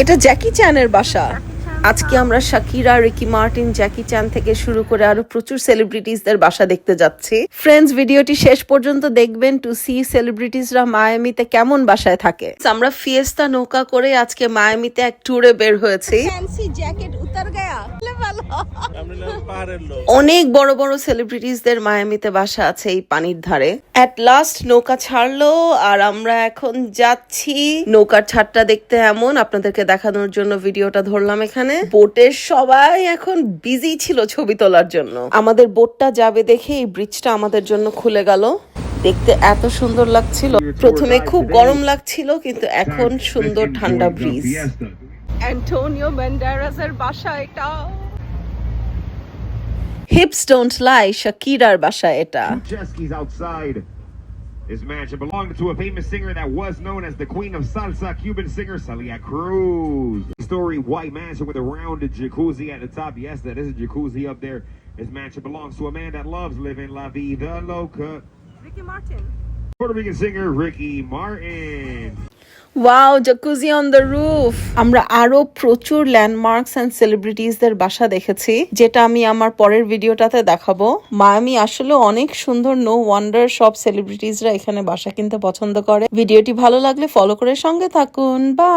এটা জ্যাকি চ্যানের বাসা। আজকে আমরা Shakira Ricky Martin Jackie Chan থেকে শুরু করে আরও প্রচুর সেলিব্রিটিসদের বাসা দেখতে যাচ্ছি। ফ্রেন্ডস ভিডিওটি শেষ পর্যন্ত দেখবেন টু সি সেলিব্রিটিসরা মায়ামিতে কেমন বাসায় থাকে। আমরা ফিয়েস্তা নৌকা করে আজকে মায়ামিতে এক ট্যুরে বের হয়েছি। গয়া। অনেক বড় বড় সেলিব্রিটিসদের মায়ামিতে বাসা আছে এই পানির ধারে। অ্যাট লাস্ট নৌকা ছাড়লো আর আমরা এখন যাচ্ছি। নৌকার ছাদটা দেখতে এমন। আপনাদেরকে দেখানোর জন্য ভিডিওটা ধরলাম এখানে। বোটের সবাই এখন বিজি ছিল ছবি তোলার জন্য। আমাদের বোটটা যাবে দেখে এই ব্রিজটা আমাদের জন্য খুলে গেল। দেখতে এত সুন্দর লাগছিল। প্রথমে খুব গরম লাগছিল কিন্তু এখন সুন্দর ঠান্ডা ব্রিজ অ্যান্টোনিও ব্যান্ডারাসের বাসা এটা। হিপস ডোন্ট লাই শাকিরার বাসা এটা. This mansion belonged to a famous singer that was known as the Queen of Salsa, Cuban singer Celia Cruz. Story white mansion with a rounded jacuzzi at the top. Yes, that is a jacuzzi up there. This mansion belongs to a man that loves living la vida loca. Ricky Martin. Puerto Rican singer Ricky Martin. Wow jacuzzi on the roof আমরা আরও প্রচুর landmarks and সেলিব্রিটিসদের বাসা দেখেছি, যেটা আমি আমার পরের ভিডিওটাতে দেখাবো। মায়ামি আসলে অনেক সুন্দর নো ওয়ান্ডার সব সেলিব্রিটিসরা এখানে বাসা কিনতে পছন্দ করে। ভিডিওটি ভালো লাগলে ফলো করে সঙ্গে থাকুন। বা